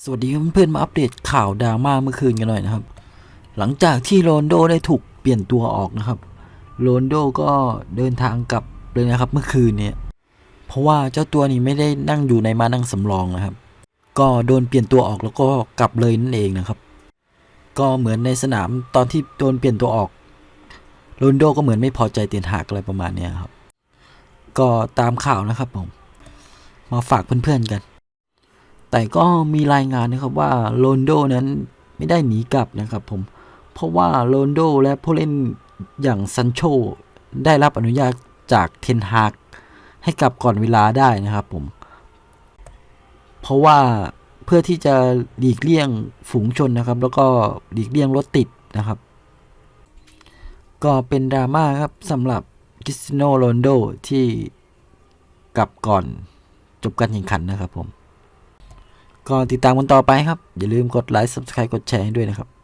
สวัสดีครับเพื่อนๆมาอัปเดตข่าวดราม่าเมื่อคืนกันหน่อยนะครับ หลังจากที่โรนโดได้ถูกเปลี่ยนตัวออกนะครับโรนโดก็เดินทางกลับเลยนะครับเมื่อคืนเนี่ยเพราะว่าเจ้าตัวนี้ไม่ได้นั่งอยู่ในมานั่งสำรองนะครับ ก็โดนเปลี่ยนตัวออกแล้วก็กลับเลยนั่นเองนะครับ ก็เหมือนในสนามตอนที่โดนเปลี่ยนตัวออกโรนโดก็เหมือนไม่พอใจเตียนหากอะไรประมาณเนี้ยครับ ก็ตามข่าวนะครับผมมาฝากเพื่อนๆกัน แต่ก็มีรายงานนะครับว่าโรนโดนั้นไม่ได้หนีกลับนะครับผม เพราะว่าโรนโดและผู้เล่นอย่างซันโชได้รับอนุญาตจากเทนฮากให้กลับก่อนเวลาได้นะครับผม เพราะว่าเพื่อที่จะหลีกเลี่ยงฝูงชนนะครับ แล้วก็หลีกเลี่ยงรถติดนะครับ ก็เป็นดราม่าครับสำหรับคริสตียโนโรนโดที่กลับก่อนจบการแข่งขันนะครับผม ก็ติดตามกันต่อไปครับ อย่าลืมกดไลค์ Subscribe กดแชร์ให้ด้วยนะครับ